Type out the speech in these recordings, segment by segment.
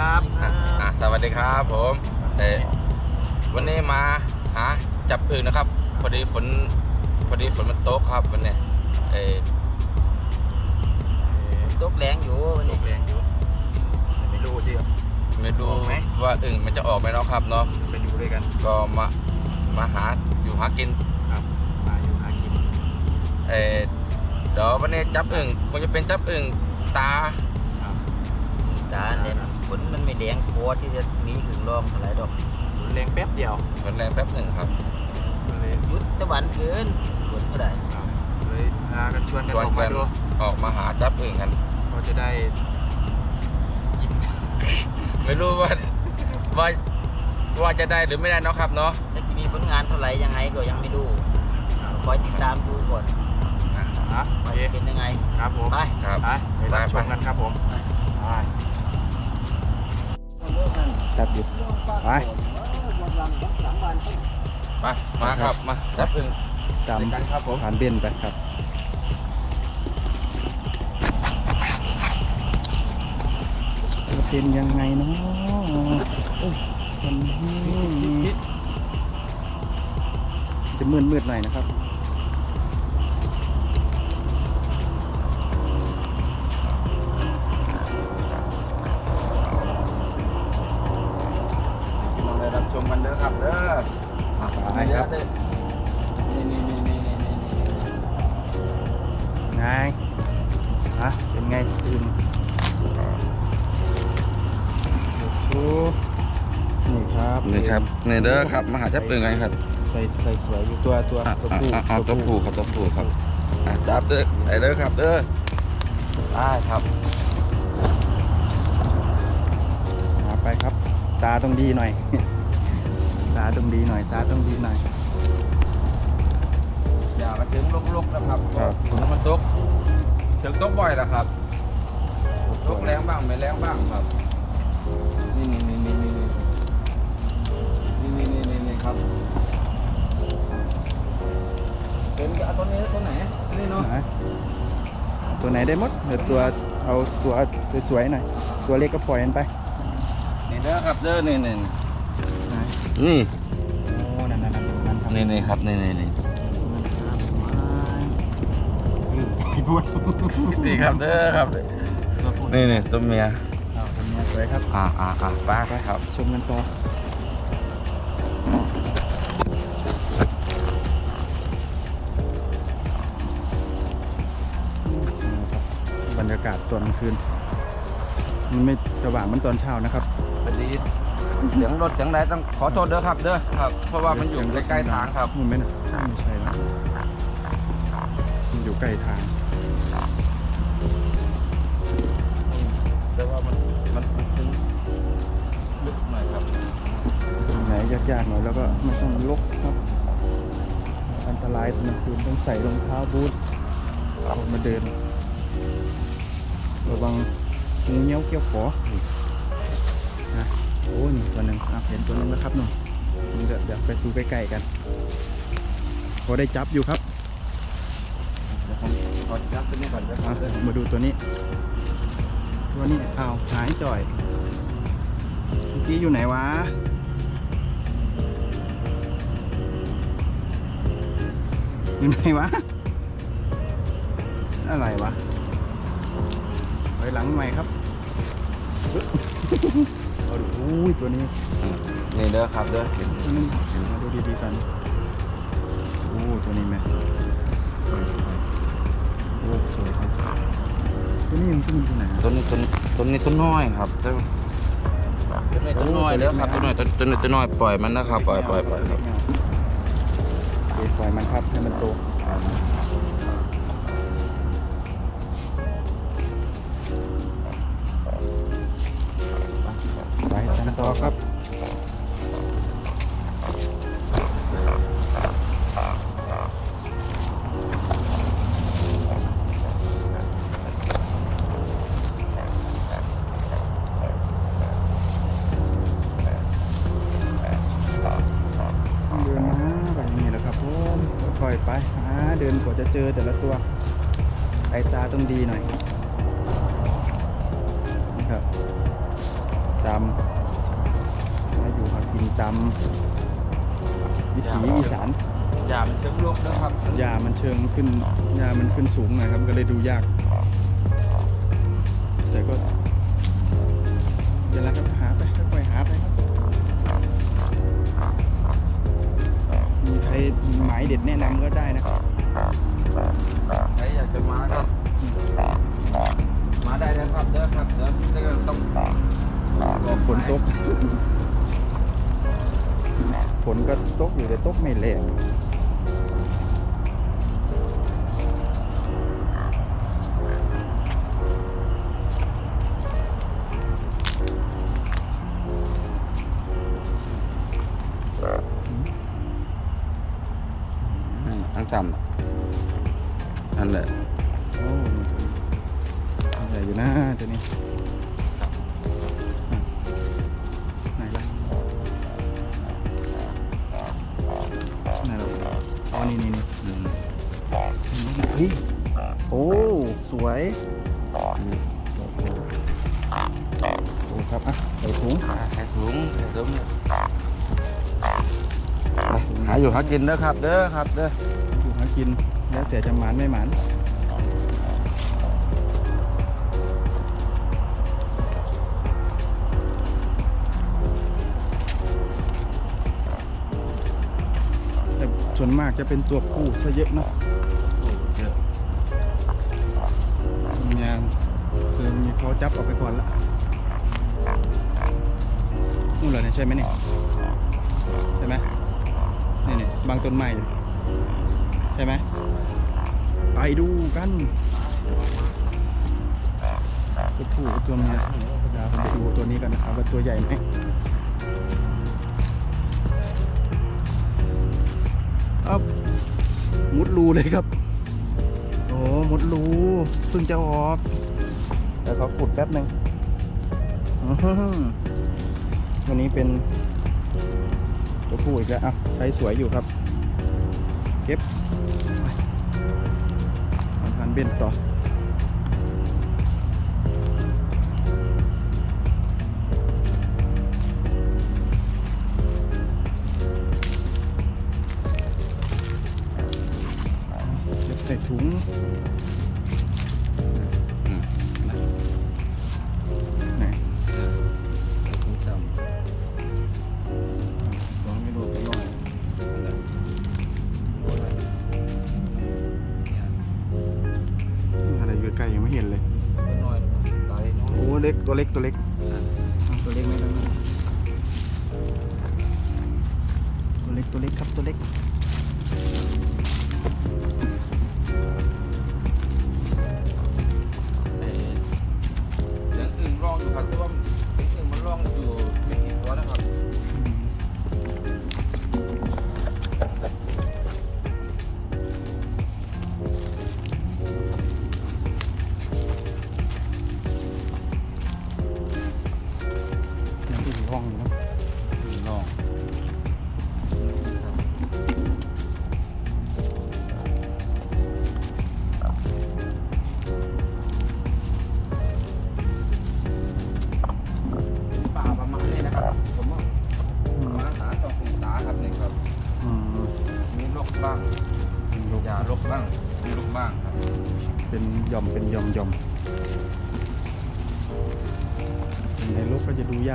ครับอะอะสวัสดีครับผมเอ่อวันนี้มาหาจับอึ่งนะครับ พอดีฝนพอดีฝนมันตกครับวันนี้เออตกแรงอยู่วันตนี้กแรงอยู่ไม่รู้ที่ไม่รู้ออกไหมว่าอึ่งมันจะออกไหมเนาะครับเนาะไปดูด้วยกัน ก็มามาหาอยู่หากินครับมาอยู่หากินเออเดี๋ยววันนี้จับอึ่งคงจะเป็นจับอึ่งตาครับจานเนี่ย ฝนมันไม่แรงพอที่จะหนีถึงรองเท่าไหร่ดอกแรงแป๊บเดียวมันแรงแป๊บหนึ่งครับเลยหยุดตะวันเกินฝนก็ได้ครับเลยพากันชวนกันชวนออกมากันดูออกมาหาจับอึ่งกันก็จะได้กินไม่รู้ว่าว่าว่าจะได้หรือไม่ได้เนาะครับเนาะแล้วจะมีผลงานเท่าไหร่ยังไงก็ยังไม่รู้คอยติดตามดูก่อนอะโอว่าเคจะเป็นยังไง ครับผม ไป ครับ ไปไปรับชมกันครับผม ไป จับอยู่ไปมามาครับ มาจับอึ่งตามด้วยกันครับผมผ่านเบนไปครับจะเป็นยังไงเนาะโอ้ยมันจะมืดมืดๆหน่อยนะครับ ชูนี่ครับนี่ครับนี่เด้อครับ มาหาจับอึ่งกันครับ ใส่ใส่สวยอยู่ตัวตัวอะตัวอะผู้อะอะตัวผู้ครับตัวผู้ครับอะจับเด้อไอ้เด้อครับเด้อได้ครับมาไปครับ ตาต้องดีหน่อย ตาต้องดีหน่อย ตาต้องดีหน่อย อย่ามาถึงลุกๆนะครับครับฝนมันตกถึงตกบ่อยแล้วครับ ตกแรงบ้างไม่แรงบ้างครับ นี่นี่นี่นี่นี่นี่นี่นี่นี่นี่ครับเป็นเอาตัวนี้ตัวไหนนี่เนาะไหนตัวไหนได้หมดเดี๋ยวตัวเอาตัวสวยๆหน่อยตัวเล็กก็ปล่อยมันไปนี่เด้อครับเด้อนี่นี่ไหนนี่โอ้นั่นนั่นนั่นนั่นทำนี่นี่ครับนี่นี่นี่พี่พูดนี่ครับเด้อครับ นี่นี่ตัวเมียเอาตัวเนี้ยสวยครับอ่าอ่าอ่าไปไปครับ ชมกันต่อนี่ครับบรรยากาศตอนกลางคืน มันไม่สว่างเหมันตอนเช้านะครับพอดีเสียงรถเสียงใดต้องขอโทษเด้อครับเด้อครับ เพราะว่ามันอยู่ใกล้ๆทางครับมันไม่นะไม่ใช่นะมันอยู่ใกล้ทาง ไหนยากๆหน่อยแล้วก็ไม่ต้องลกครับ อันตรายตอนกลางคืนต้องใส่รองเท้าบูทออกมาเดิน ระวังงูเงี้ยวเกี้ยวขอนะโอ้นี่ตัวหนึ่งเห็นตัวนึงแล้วครับหนุ่มเดี๋ยวเดี๋ยวไปดูใกล้ๆกันพอได้จับอยู่ครับขอจับตัวนี้ก่อนนะครับมาดูตัวนี้ ตัวนี้อ้าวหายจ่อย เมื่อกี้อยู่ไหนวะ อยู่ไหนวะ อะไรวะถอยหลังใหม่ครับเอาดูอุ้ยตัวนี้นี่เด้อครับเด้อเห็นตัวนี้มาดูดีๆกันโอ้ตัวนี้แม่โอ้สวยครับตัวนี้มันขึ้นที่ไหนตัวนี้ตัวนี้ตัวนี้ตัวน้อยครับตัวตัวนี้ตัวน้อยเด้อครับตัวน้อยตัวตัวนี้ตัวน้อยปล่อยมันนะครับปล่อยปล่อยปล่อยครับโอเค ปล่อยมันครับให้มันโตไปกันต่อครับ นกว่าจะเจอแต่ละตัวสายตาต้องดีหน่อยนะครับตาตามมาอยู่หากินตามวิถีอีสานอย่ามันเชิงลกนะครับหญ้ามันเชิงขึ้นหญ้ามันขึ้นสูงหน่อยครับก็เลยดูยาก จำนั่นแหละโอ้มันใหญ่อยู่นะตัวนี้อะไหนล่ะไหนล่ะอ๋อนี่นี่นี่อืมเฮ้ยโอ้สวยอืมโอ้ครับอะใส่ถุงใส่ถุงใส่ถุงหาอยู่หากินเด้อครับ เด้อครับเด้ออยู่หา กิน แล้วแต่จะหมานไม่หมานแต่ส่วนมากจะเป็นตัวผู้ซะเยอะเนะยอะมีงคือมีเขาจับออกไปก่อนละนู่นเหรอเนี่ยใช่ไหมเนี่ยใช่ไหมนี่เนี่ยบางต้นไม้อยู่ใช่ไหมไปดูกันตัวผู้กับตัวเมียเดี๋ยวผมไปดูตัวนี้กันนะครับว่าตัวใหญ่ไหมอับมุดรูเลยครับ โอ้มดรูเพิ่งจะออก แต่เขาขุดแป๊บหนึ่งอื้อหือวันนี้เป็นตัวผู้อีกแล้วอะไซส์สวยอยู่ครับ เก็บหันเบ็นต่อ โอ้เล็กตัวเล็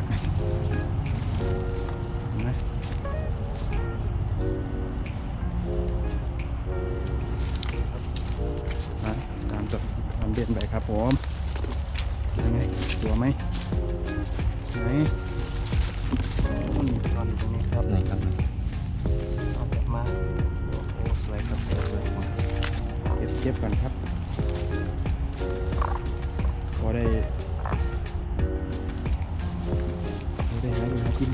ากนะเห็นไหมนะตามจากตามเด่นไปครับผมยังไงตัวไหมไหนโอ้นี่นอนอยู่ตรงนี้ครับนี่ครับเอาแบบมาโอ้โหสวยครับสวยสวยเก็บเก็บกันครับพอได้ กิน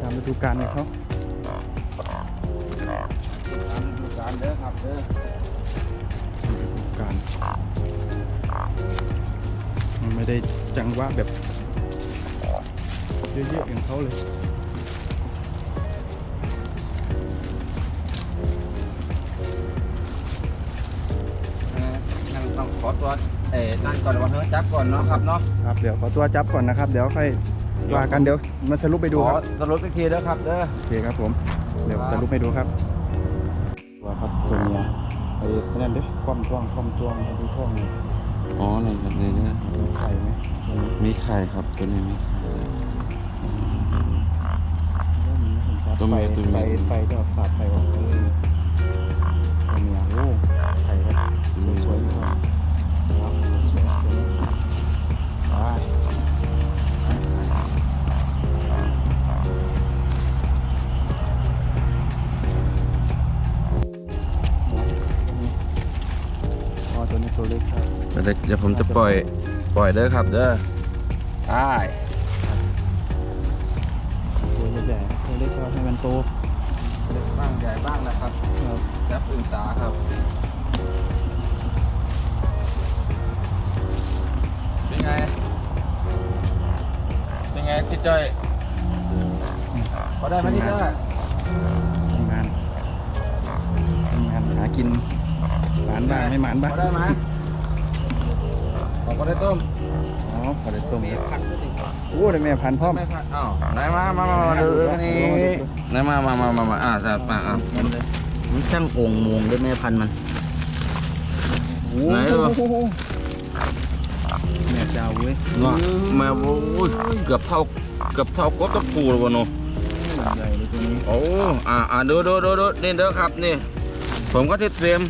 ตามฤดูกาลเลยเขาตามฤดูกาลเด้อครับเด้อฤดูกาลมันไม่ได้จังหวะแบบเยอะๆอย่างเขาเลยเออนั่งต้องขอตัวเอ่อนั่นก่อนว่าเฮ้ยจับก่อนเนาะครับเนาะ ครับเดี๋ยวขอตัวจับก่อนนะครับ เดี๋ยวค่อย ว่ากันเดี๋ยวมาสรุปไปดูครับขอสรุปอีกทีแล้วครับเด้อโอเคครับผมเดี๋ยวสรุปให้ดูครับว่าครับตัวเมียไอ้นั่นดิคว่ำจ้วงคว่ำจ้วงให้ดูช่วงนี้อ๋อในในนี้มีไข่ไหมตัวนี้มีไข่ครับตัวนี้มีไข่เลยไม่มีผมชาร์จตัวไฟเมียตัวเมีไฟยไฟก็สาดไฟออกเลยตัวเมียโอ้ไข่ก็สวยๆอยู่ครับครับ ดี๋ยวเดี๋ยวผมจะปล่อยปล่อยเด้อครับเด้อได้ตัวใหญ่ๆตัวเล็กก็ให้มันโตเล็กบ้างใหญ่บ้างนะครับครับรับอึ่งสาครับเป็นไงเป็นไงพี่จ้อยพอได้ไหมพี่จ้อยทำงานทำงานหากินหมานบ้างไม่หมานบ้างพอได้ไหม ขอก็ได้ต้มอ๋อพอได้ต้มโอ้ได้แม่พันธุ์พร้อมไม่พัดอ้าวไหนมามามามาดูดูนี่ไหนมามามามามาอ่าครับมาอ่ามันเลยมันช่างโอ่งมงด้วยแม่พันธุ์มันไหนดูแม่เจ้าเว้ยเนาะแม่โอ้ยเกือบเท่าเกือบเท่ากบตะปูเลยวะเนาะใหญ่เลยตัวนี้โอ้อ่าอ่าดูดูดูดูนี่เด้อครับนี่ ผมก็ติดเตรียม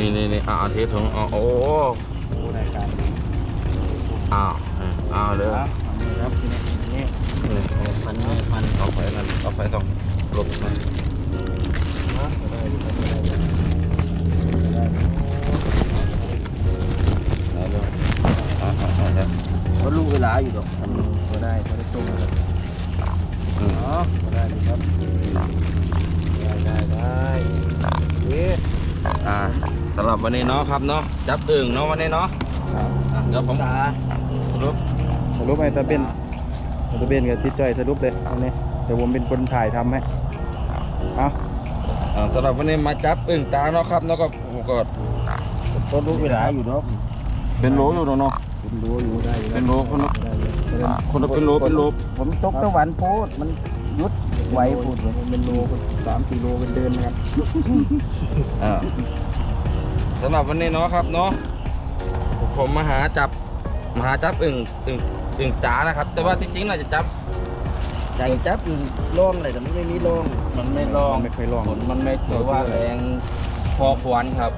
นี่นี่นี่อ่าเทถุงอ๋อโอ้โอ้รายการนี้อ้าวอืมอ้าวเด้อครับอันนี้ครับทีนี้ทีนี้นี่พันธุ์แม่พันธุ์เอาไฟนั่นเอาไฟต้องหลบหน่อยนะได้อยู่ครับได้อยู่ได้เอาเร็วอ่าอ่าอ่าเดี๋ยวก็ลูกเวลาอยู่ดอกพอได้พอได้ต้มครับอืมอ๋อพอได้เลยครับได้ได้ได้เอ๊ะอ่าสำหรับวันนี้เนาะครับเนาะจับอึ่งเนาะวันนี้เนาะครับอะเดี๋ยวผมตาสรุปให้ตาเป็นตาเป็นกับติดจ้อยสรุปเลยอันนี้เดี๋ยวผมเป็นคนถ่ายทำให้เอาอ่าสำหรับวันนี้มาจับอึ่งตาเนาะครับแล้วก็ผมก็ก็ลูกเวลาอยู่ดอกเป็นโหลอยู่เนาะเป็นรั้วอยู่ได้อยู่เป็นรั้วคนละได้อยู่เป็นคนละเป็นโหลเป็นโหลผมตกตะวันโพดมันยุดไหวพูดเลยเป็นโลสามสี่โลเป็นเดินนะครับ อ่า สำหรับวันนี้เนาะครับเนาะผมมาหาจับมาหาจับอึ่งอึ่งอึ่งจ๋านะครับ แต่ว่าจริงๆน่าจะจับใจจับอึ่งล่องอะไรแต่มันไม่มีล่องมันไม่ลองไม่เคยลองผลมันไม่ถือว่าแรงพอควรครับ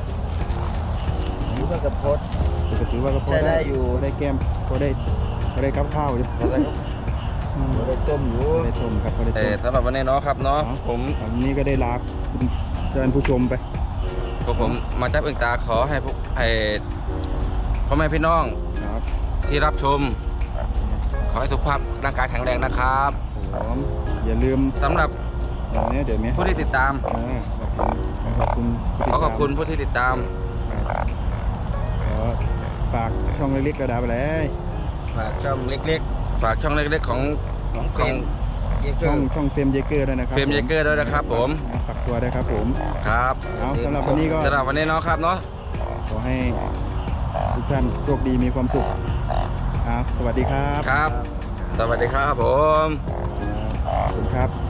อยู่กับกระพดแต่ก็ถือว่าก็พอใช้ได้อยู่พอได้แก้มพอได้พอได้กับข้าวอยู่อืมเราได้ต้มอยู่พอได้ต้มครับพอได้แต่ต้มสำหรับวันนี้เนาะครับเนาะผมวันนี้ก็ได้ลาคุณเชิญผู้ชมไป พวกผมมาจับอึ่งตาขอให้พวกไอ้พ่อแม่พี่น้องครับที่รับชม ขอให้สุขภาพร่างกายแข็งแรงนะครับผมอย่าลืมสำหรับเดี๋ยวนี้เดี๋ยวนี้ผู้ที่ติดตามอ่าขอบคุณขอบคุณผู้ติดตามขอขอบคุณผู้ที่ติดตาม ครับขอฝากช่องเล็กๆกระดาษไปเลยฝากช่องเล็กฝากช่องเล็กๆของๆของเฟรม เยเกช่อองร์ช่องเฟรมเยเกอร์ด้วยนะครับเฟรมเยเกอร์ด้วยนะครับผมอ่าฝากตัวด้วยครับผม ครับเอาสำหรับวันนี้ก็ สำหรับวันนี้เนาะครับเนาะ ขอให้ทุกท่านโชคดีมีความสุขครับสวัสดีครับครับ สวัสดีครับผม ขอบคุณครับ